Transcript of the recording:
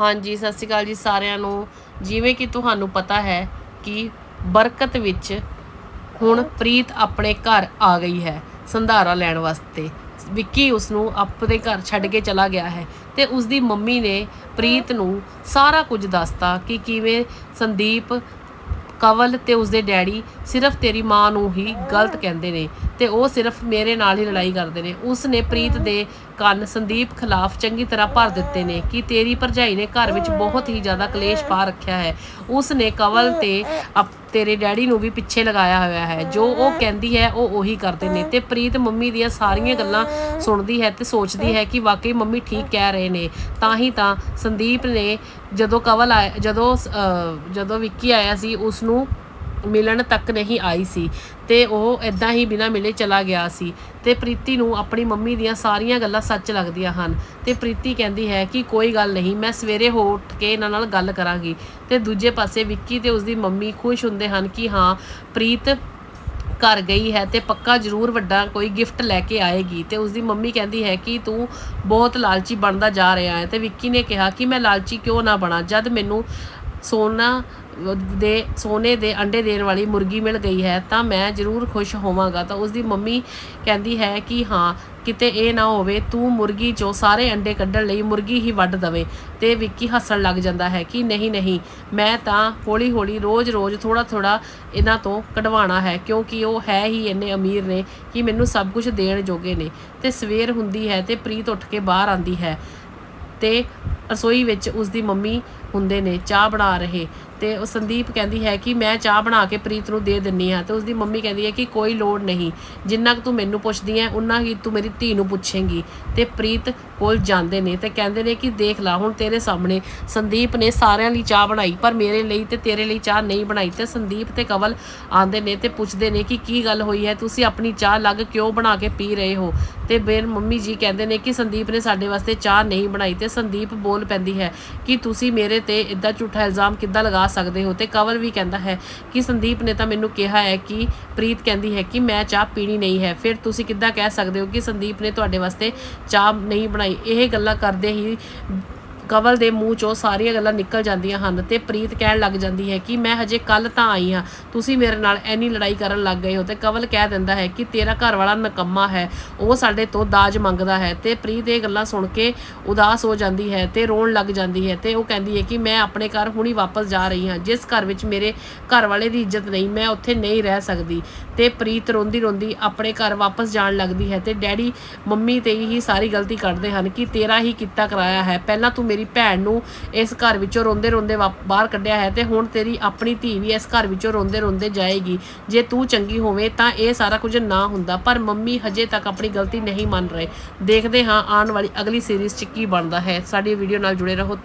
ਹਾਂਜੀ, ਸਤਿ ਸ਼੍ਰੀ ਅਕਾਲ ਜੀ ਸਾਰਿਆਂ ਨੂੰ। ਜਿਵੇਂ ਕਿ ਤੁਹਾਨੂੰ ਪਤਾ ਹੈ ਕਿ ਬਰਕਤ ਵਿੱਚ ਹੁਣ ਪ੍ਰੀਤ ਆਪਣੇ ਘਰ ਆ ਗਈ ਹੈ ਸੰਧਾਰਾ ਲੈਣ ਵਾਸਤੇ। ਵਿੱਕੀ ਉਸ ਨੂੰ ਆਪਣੇ ਘਰ ਛੱਡ ਕੇ ਚਲਾ ਗਿਆ ਹੈ ਤੇ ਉਸ ਦੀ ਮੰਮੀ ਨੇ ਪ੍ਰੀਤ ਨੂੰ ਸਾਰਾ ਕੁਝ ਦੱਸਤਾ ਕਿ ਕਿਵੇਂ ਸੰਦੀਪ, ਕਵਲ ਤੇ ਉਸਦੇ ਡੈਡੀ ਸਿਰਫ ਤੇਰੀ ਮਾਂ ਨੂੰ ਹੀ ਗਲਤ ਕਹਿੰਦੇ ਨੇ। ਤੇ ਉਹ ਸਿਰਫ ਮੇਰੇ ਨਾਲ ਹੀ ਲੜਾਈ ਕਰਦੇ ਨੇ। ਉਸ ਨੇ ਪ੍ਰੀਤ ਦੇ ਕੰਨ ਸੰਦੀਪ ਖਿਲਾਫ ਚੰਗੀ ਤਰ੍ਹਾਂ ਭਰ ਦਿੱਤੇ ਨੇ ਕਿ ਤੇਰੀ ਭਰਜਾਈ ਨੇ ਘਰ ਵਿੱਚ ਬਹੁਤ ਹੀ ਜ਼ਿਆਦਾ ਕਲੇਸ਼ ਪਾ ਰੱਖਿਆ ਹੈ। ਉਸ ਨੇ ਕਵਲ ਤੇ ਤੇਰੇ ਡੈਡੀ ਨੂੰ ਵੀ ਪਿੱਛੇ ਲਗਾਇਆ ਹੋਇਆ ਹੈ। ਜੋ ਉਹ ਕਹਿੰਦੀ ਹੈ, ਉਹ ਉਹੀ ਕਰਦੇ ਨੇ ਤੇ ਪ੍ਰੀਤ ਮੰਮੀ ਦੀਆਂ ਸਾਰੀਆਂ ਗੱਲਾਂ ਸੁਣਦੀ ਹੈ ਤੇ ਸੋਚਦੀ ਹੈ ਕਿ ਵਾਕਈ ਮੰਮੀ ਠੀਕ ਕਹਿ ਰਹੇ ਨੇ। ਤਾਂ ਹੀ ਤਾਂ ਸੰਦੀਪ ਨੇ ਜਦੋਂ ਕਵਲ ਆਇਆ ਜਦੋਂ ਜਦੋਂ ਵਿੱਕੀ ਆਇਆ ਸੀ ਉਸ ਨੂੰ ਮਿਲਣ ਤੱਕ ਨਹੀਂ ਆਈ ਸੀ ਤੇ ਉਹ ਇਦਾਂ ਹੀ ਬਿਨਾਂ ਮਿਲੇ ਚਲਾ ਗਿਆ ਸੀ ਤੇ ਪ੍ਰੀਤੀ ਨੂੰ ਆਪਣੀ ਮੰਮੀ ਦੀਆਂ ਸਾਰੀਆਂ ਗੱਲਾਂ ਸੱਚ ਲੱਗਦੀਆਂ ਹਨ ਤੇ ਪ੍ਰੀਤੀ ਕਹਿੰਦੀ ਹੈ ਕਿ ਕੋਈ ਗੱਲ ਨਹੀਂ, ਮੈਂ ਸਵੇਰੇ ਹੋ ਉੱਠ ਕੇ ਇਹਨਾਂ ਨਾਲ ਗੱਲ ਕਰਾਂਗੀ ਤੇ ਦੂਜੇ ਪਾਸੇ ਵਿੱਕੀ ਤੇ ਉਸਦੀ ਮੰਮੀ ਖੁਸ਼ ਹੁੰਦੇ ਹਨ ਕਿ ਹਾਂ, ਪ੍ਰੀਤ ਘਰ ਗਈ ਹੈ ਤੇ ਪੱਕਾ ਜ਼ਰੂਰ ਵੱਡਾ ਕੋਈ ਗਿਫਟ ਲੈ ਕੇ ਆਏਗੀ ਤੇ ਉਸਦੀ ਮੰਮੀ ਕਹਿੰਦੀ ਹੈ ਕਿ ਤੂੰ ਬਹੁਤ ਲਾਲਚੀ ਬਣਦਾ ਜਾ ਰਿਹਾ ਹੈ ਤੇ ਵਿੱਕੀ ਨੇ ਕਿਹਾ ਕਿ ਮੈਂ ਲਾਲਚੀ ਕਿਉਂ ਨਾ ਬਣਾ, ਜਦ ਮੈਨੂੰ ਸੋਨਾ ਦੇ, ਸੋਨੇ ਦੇ ਅੰਡੇ ਦੇਣ ਵਾਲੀ ਮੁਰਗੀ ਮਿਲ ਗਈ ਹੈ, ਤਾਂ ਮੈਂ ਜ਼ਰੂਰ ਖੁਸ਼ ਹੋਵਾਂਗਾ। ਤਾਂ ਉਸਦੀ ਮੰਮੀ ਕਹਿੰਦੀ ਹੈ ਕਿ ਹਾਂ, ਕਿਤੇ ਇਹ ਨਾ ਹੋਵੇ, ਤੂੰ ਮੁਰਗੀ ਚੋਂ ਸਾਰੇ ਅੰਡੇ ਕੱਢਣ ਲਈ ਮੁਰਗੀ ਹੀ ਵੱਢ ਦਵੇ। ਤੇ ਵਿੱਕੀ ਹੱਸਣ ਲੱਗ ਜਾਂਦਾ ਹੈ ਕਿ ਨਹੀਂ ਨਹੀਂ, ਮੈਂ ਤਾਂ ਹੌਲੀ ਹੌਲੀ ਰੋਜ਼-ਰੋਜ਼ ਥੋੜਾ-ਥੋੜਾ ਇਹਨਾਂ ਤੋਂ ਕਢਵਾਉਣਾ ਹੈ, ਕਿਉਂਕਿ ਉਹ ਹੈ ਹੀ ਇੰਨੇ ਅਮੀਰ ਨੇ ਕਿ ਮੈਨੂੰ ਸਭ ਕੁਝ ਦੇਣ ਜੋਗੇ ਨੇ। ਤੇ ਸਵੇਰ ਹੁੰਦੀ ਹੈ ਤੇ ਪ੍ਰੀਤ ਉੱਠ ਕੇ ਬਾਹਰ ਆਂਦੀ ਹੈ ਤੇ ਰਸੋਈ ਵਿੱਚ ਉਸ ਦੀ ਮੰਮੀ ਹੁੰਦੇ ਨੇ ਚਾਹ ਬਣਾ ਰਹੇ। ਤੇ ਉਹ ਸੰਦੀਪ ਕਹਿੰਦੀ ਹੈ ਕਿ ਮੈਂ ਚਾਹ ਬਣਾ ਕੇ ਪ੍ਰੀਤ ਨੂੰ ਦੇ ਦਿੰਨੀ ਆ ਤੇ ਉਸਦੀ ਮੰਮੀ ਕਹਿੰਦੀ ਹੈ ਕਿ ਕੋਈ ਲੋੜ ਨਹੀਂ, ਜਿੰਨਾ ਕੁ ਤੂੰ ਮੈਨੂੰ ਪੁੱਛਦੀ ਹੈ, ਉਨਾ ਹੀ ਤੂੰ ਮੇਰੀ ਧੀ ਨੂੰ ਪੁੱਛੇਂਗੀ। ਤੇ ਪ੍ਰੀਤ ਕੋਲ ਜਾਂਦੇ ਨੇ ਤੇ ਕਹਿੰਦੇ ਨੇ ਕਿ ਦੇਖ ਲੈ, ਹੁਣ ਤੇਰੇ ਸਾਹਮਣੇ ਸੰਦੀਪ ਨੇ ਸਾਰਿਆਂ ਲਈ ਚਾਹ ਬਣਾਈ, ਪਰ ਮੇਰੇ ਲਈ ਤੇ ਤੇਰੇ ਲਈ ਚਾਹ ਨਹੀਂ ਬਣਾਈ। ਤੇ ਸੰਦੀਪ ਤੇ ਕਵਲ ਆਂਦੇ ਨੇ ਤੇ ਪੁੱਛਦੇ ਨੇ ਕਿ ਕੀ ਗੱਲ ਹੋਈ ਹੈ, ਤੁਸੀਂ ਆਪਣੀ ਚਾਹ ਲੱਗ ਕਿਉਂ ਬਣਾ ਕੇ ਪੀ ਰਹੇ ਹੋ? ਤੇ ਬੇਨ ਮੰਮੀ ਜੀ ਕਹਿੰਦੇ ਨੇ ਕਿ ਸੰਦੀਪ ਨੇ ਸਾਡੇ ਵਾਸਤੇ ਚਾਹ ਨਹੀਂ ਬਣਾਈ ਤੇ ਸੰਦੀਪ ਬੋਲ ਪੈਂਦੀ ਹੈ ਕਿ ਤੁਸੀਂ ਮੇਰੇ ਤੇ ਇਦਾਂ ਝੂਠਾ ਇਲਜ਼ਾਮ ਕਿੱਦਾਂ ਲਗਾ ਸਕਦੇ ਹੋ। ਤੇ ਕਵਲ ਵੀ ਕਹਿੰਦਾ ਹੈ ਕਿ ਸੰਦੀਪ ਨੇ ਤਾਂ ਮੈਨੂੰ ਕਿਹਾ ਹੈ ਕਿ ਪ੍ਰੀਤ ਕਹਿੰਦੀ ਹੈ ਕਿ ਮੈਂ ਚਾਹ ਪੀਣੀ ਨਹੀਂ ਹੈ। ਫਿਰ ਤੁਸੀਂ ਕਿੱਦਾਂ ਕਹਿ ਸਕਦੇ ਹੋ ਕਿ ਸੰਦੀਪ ਨੇ ਤੁਹਾਡੇ ਵਾਸਤੇ ਚਾਹ ਨਹੀਂ ਬਣਾਈ? ਇਹ ਗੱਲਾਂ ਕਰਦੇ ਹੀ ਕਵਲ ਦੇ ਮੂੰਹ ਚੋਂ ਸਾਰੀਆਂ ਗੱਲਾਂ ਨਿਕਲ ਜਾਂਦੀਆਂ ਹਨ ਤੇ ਪ੍ਰੀਤ ਕਹਿਣ ਲੱਗ ਜਾਂਦੀ ਹੈ ਕਿ ਮੈਂ ਹਜੇ ਕੱਲ ਤਾਂ ਆਈ ਹਾਂ, ਤੁਸੀਂ ਮੇਰੇ ਨਾਲ ਐਨੀ ਲੜਾਈ ਕਰਨ ਲੱਗ ਗਏ ਹੋ ਤੇ ਕਵਲ ਕਹਿ ਦਿੰਦਾ ਹੈ ਕਿ ਤੇਰਾ ਘਰ ਵਾਲਾ ਨਕੰਮਾ ਹੈ, ਉਹ ਸਾਡੇ ਤੋਂ ਦਾਜ ਮੰਗਦਾ ਹੈ ਤੇ ਪ੍ਰੀਤ ਇਹ ਗੱਲਾਂ ਸੁਣ ਕੇ ਉਦਾਸ ਹੋ ਜਾਂਦੀ ਹੈ ਤੇ ਰੋਣ ਲੱਗ ਜਾਂਦੀ ਹੈ ਤੇ ਉਹ ਕਹਿੰਦੀ ਹੈ ਕਿ ਮੈਂ ਆਪਣੇ ਘਰ ਹੁਣੀ ਵਾਪਸ ਜਾ ਰਹੀ ਹਾਂ, ਜਿਸ ਘਰ ਵਿੱਚ ਮੇਰੇ ਘਰ ਵਾਲੇ ਦੀ ਇੱਜ਼ਤ ਨਹੀਂ, ਮੈਂ ਉੱਥੇ ਨਹੀਂ ਰਹਿ ਸਕਦੀ ਤੇ ਪ੍ਰੀਤ ਰੋਂਦੀ ਰੋਂਦੀ ਆਪਣੇ ਘਰ ਵਾਪਸ ਜਾਣ ਲੱਗਦੀ ਹੈ ਤੇ ਡੈਡੀ ਮੰਮੀ ਤੇ ਹੀ ਸਾਰੀ ਗਲਤੀ ਕੱਢਦੇ ਹਨ ਕਿ ਤੇਰਾ ਹੀ ਕੀਤਾ ਕਰਾਇਆ ਹੈ, ਪਹਿਲਾਂ ਤੂੰ ਮੇਰੀ ਭੈਣ ਨੂੰ ਇਸ ਘਰ ਵਿੱਚੋਂ ਰੋਂਦੇ ਰੋਂਦੇ ਬਾਹਰ ਕੱਢਿਆ ਹੈ ਤੇ ਹੁਣ ਤੇਰੀ ਆਪਣੀ ਧੀ ਵੀ ਇਸ ਘਰ ਵਿੱਚੋਂ ਰੋਂਦੇ ਰੋਂਦੇ ਜਾਏਗੀ। ਜੇ ਤੂੰ ਚੰਗੀ ਹੋਵੇਂ ਤਾਂ ਇਹ ਸਾਰਾ ਕੁਝ ਨਾ ਹੁੰਦਾ, ਪਰ ਮੰਮੀ ਹਜੇ ਤੱਕ ਆਪਣੀ ਗਲਤੀ ਨਹੀਂ ਮੰਨ ਰਹੇ। ਦੇਖਦੇ ਹਾਂ ਆਉਣ ਵਾਲੀ ਅਗਲੀ ਸੀਰੀਜ਼ 'ਚ ਕੀ ਬਣਦਾ ਹੈ। ਸਾਡੀ ਵੀਡੀਓ ਨਾਲ ਜੁੜੇ ਰਹੋ। ਤਾਂ